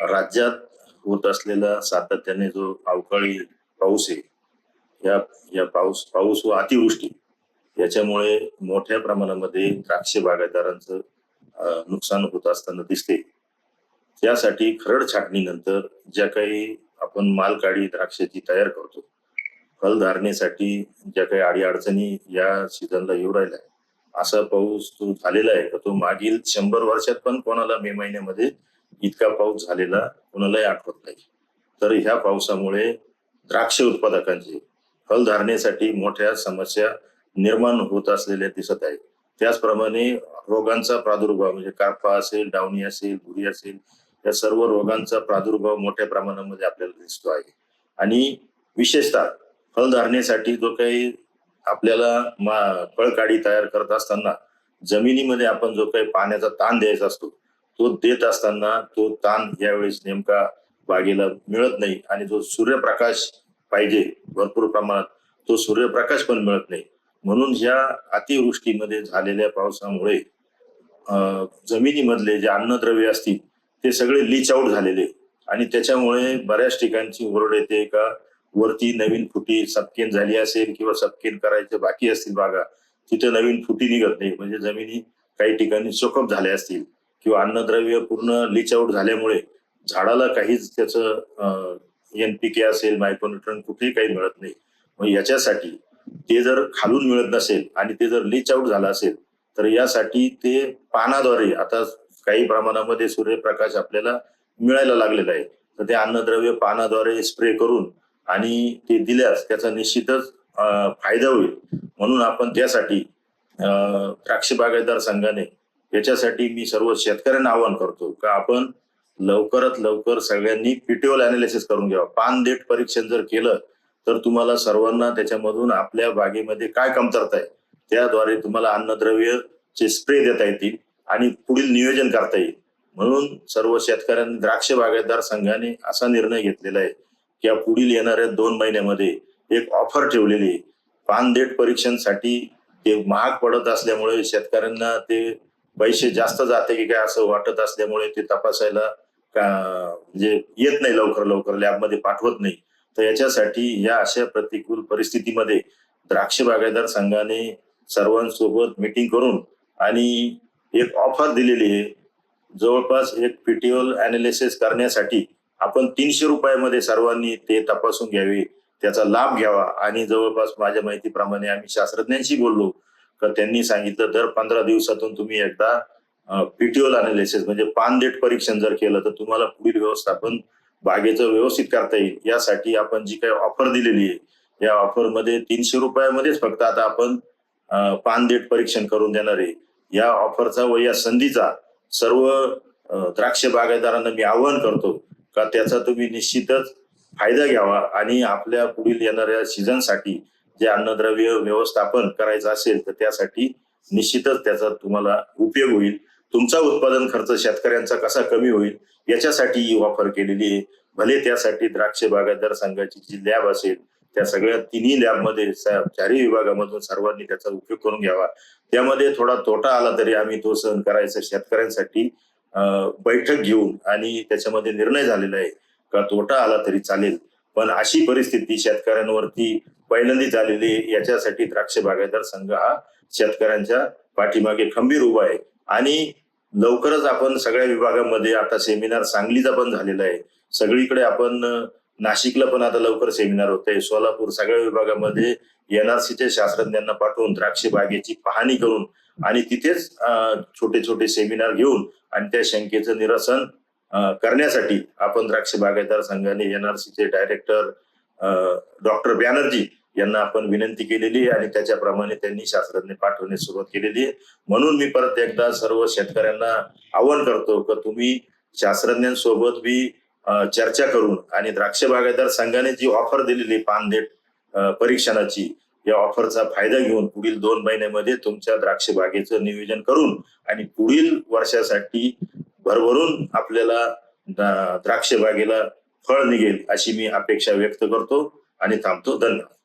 राज्यात होत असलेला सातत्याने जो अवकाळी पाऊस आहे या या पाऊस पाऊस व अतिवृष्टी याच्यामुळे मोठ्या प्रमाणामध्ये द्राक्ष बागायतदारांचं नुकसान होत असताना दिसते. त्यासाठी खरड छाटणीनंतर ज्या काही आपण मालकाडी द्राक्षाची तयार करतो फलधारणेसाठी ज्या काही अडीअडचणी या सीझनला येऊ राहिल्या असा पाऊस तो झालेला आहे का? तो मागील शंभर वर्षात पण कोणाला मे महिन्यामध्ये इतका पाऊस झालेला कोणालाही आठवत नाही. तर ह्या पावसामुळे द्राक्ष उत्पादकांची फलधारणेसाठी मोठ्या समस्या निर्माण होत असलेल्या दिसत आहेत. त्याचप्रमाणे रोगांचा प्रादुर्भाव म्हणजे काफा असेल डावणी असेल भुरी असेल या सर्व रोगांचा प्रादुर्भाव मोठ्या प्रमाणामध्ये आपल्याला दिसतो आहे. आणि विशेषतः फलधारणेसाठी जो काही आपल्याला मा- फळकाडी तयार करत असताना जमिनीमध्ये आपण जो काही पाण्याचा ताण द्यायचा असतो तो देत असताना तो ताण यावेळेस नेमका बागेला मिळत नाही आणि जो सूर्यप्रकाश पाहिजे भरपूर प्रमाणात तो सूर्यप्रकाश पण मिळत नाही. म्हणून ह्या अतिवृष्टीमध्ये झालेल्या पावसामुळे अं, जमिनीमधले जे अन्नद्रव्य असतील ते सगळे लीच आउट झालेले. आणि त्याच्यामुळे बऱ्याच ठिकाणची ओरड येते का वरती नवीन फुटी सपकेन झाली असेल किंवा सपकेन करायचे बाकी असतील बागा तिथे नवीन फुटी निघत नाही. म्हणजे जमिनी काही ठिकाणी चोकअप झाल्या असतील. किंवा अन्नद्रव्य पूर्ण लीच आउट झाल्यामुळे झाडाला काहीच त्याचं एनपीके असेल मायक्रोन्युट्रन कुठेही काही मिळत नाही. मग याच्यासाठी ते जर खालून मिळत नसेल आणि ते जर लीच आउट झालं असेल तर यासाठी ते पानाद्वारे आता काही प्रमाणामध्ये सूर्यप्रकाश आपल्याला मिळायला लागलेला आहे. तर ते अन्नद्रव्य पानाद्वारे स्प्रे करून आणि ते दिल्यास त्याचा निश्चितच फायदा होईल. म्हणून आपण त्यासाठी द्राक्ष बागायतदार संघाने याच्यासाठी मी सर्व शेतकऱ्यांना आवाहन करतो का आपण लवकरात लवकर सगळ्यांनी पीटीओल अनालिसिस करून घ्यावं. पान देठ परीक्षण जर केलं तर तुम्हाला सर्वांना त्याच्यामधून आपल्या बागेमध्ये काय कमतरता आहे त्याद्वारे तुम्हाला अन्नद्रव्य चे स्प्रे देता येतील आणि पुढील नियोजन करता येईल. म्हणून सर्व शेतकऱ्यांनी द्राक्ष बागायतदार संघाने असा निर्णय घेतलेला आहे की या पुढील येणाऱ्या दोन महिन्यामध्ये एक ऑफर ठेवलेली आहे. पान देठ परीक्षणसाठी ते महाग पडत असल्यामुळे शेतकऱ्यांना ते पैसे जास्त जाते की काय असं वाटत असल्यामुळे ते तपासायला का म्हणजे येत नाही लवकर लवकर लॅबमध्ये पाठवत नाही. तर याच्यासाठी या अशा प्रतिकूल परिस्थितीमध्ये द्राक्ष बागायतदार संघाने सर्वांसोबत मिटिंग करून आणि एक ऑफर दिलेली आहे. जवळपास एक पीटीओल अनालिसिस करण्यासाठी आपण तीनशे रुपयामध्ये सर्वांनी ते तपासून घ्यावे त्याचा लाभ घ्यावा. आणि जवळपास माझ्या माहितीप्रमाणे आम्ही शास्त्रज्ञांशी बोललो. त्यांनी सांगितलं दर पंधरा दिवसातून तुम्ही एकदा पीटीओल अनालिसिस म्हणजे पान देठ परीक्षण जर केलं तर तुम्हाला पुढील व्यवस्थापन बागेचं व्यवस्थित करता येईल. यासाठी आपण जी काही ऑफर दिलेली आहे या ऑफरमध्ये तीनशे रुपयामध्येच फक्त आता आपण पान देठ परीक्षण करून देणार आहे. या ऑफरचा व या संधीचा सर्व द्राक्ष बागायतदारांना मी आवाहन करतो का त्याचा तुम्ही निश्चितच फायदा घ्यावा आणि आपल्या पुढील येणाऱ्या सीझनसाठी जे अन्नद्रव्य व्यवस्थापन करायचं असेल तर त्यासाठी निश्चितच त्याचा तुम्हाला उपयोग होईल. तुमचा उत्पादन खर्च शेतकऱ्यांचा कसा कमी होईल याच्यासाठी ही ऑफर केलेली आहे. भले त्यासाठी द्राक्ष बागायतदार संघाची जी लॅब असेल त्या सगळ्या तिन्ही लॅबमध्ये चारही विभागामधून सर्वांनी त्याचा उपयोग करून घ्यावा. त्यामध्ये थोडा तोटा आला तरी आम्ही तो सहन करायचा शेतकऱ्यांसाठी बैठक घेऊन आणि त्याच्यामध्ये निर्णय झालेला आहे. का तोटा आला तरी चालेल. पण अशी परिस्थिती शेतकऱ्यांवरती पहिल्यांदी झालेली याच्यासाठी द्राक्ष बागायतदार संघ हा शेतकऱ्यांच्या पाठीमागे खंबीर उभा आहे. आणि लवकरच आपण सगळ्या विभागामध्ये आता सेमिनार सांगलीचा पण झालेला आहे. सगळीकडे आपण नाशिकला पण आता लवकर सेमिनार होत आहे सोलापूर सगळ्या विभागामध्ये एनआरसीच्या शास्त्रज्ञांना पाठवून द्राक्ष बागेची पाहणी करून आणि तिथेच छोटे छोटे सेमिनार घेऊन आणि त्या शंकेचं निरसन करण्यासाठी आपण द्राक्ष बागायतदार संघाने एनआरसीचे डायरेक्टर डॉक्टर बॅनर्जी यांना आपण विनंती केलेली आहे आणि त्याच्याप्रमाणे त्यांनी शास्त्रज्ञ पाठवण्यास सुरुवात केलेली आहे. म्हणून मी परत एकदा सर्व शेतकऱ्यांना आवाहन करतो की तुम्ही शास्त्रज्ञांसोबत बी चर्चा करून आणि द्राक्ष बागायतदार संघाने जी ऑफर दिलेली पानदेट परीक्षणाची या ऑफरचा फायदा घेऊन पुढील दोन महिन्यामध्ये तुमच्या द्राक्ष बागेचं नियोजन करून आणि पुढील वर्षासाठी भरभरून आपल्याला द्राक्ष बागेला फळ निघेल अशी मी अपेक्षा व्यक्त करतो आणि थांबतो. धन्यवाद.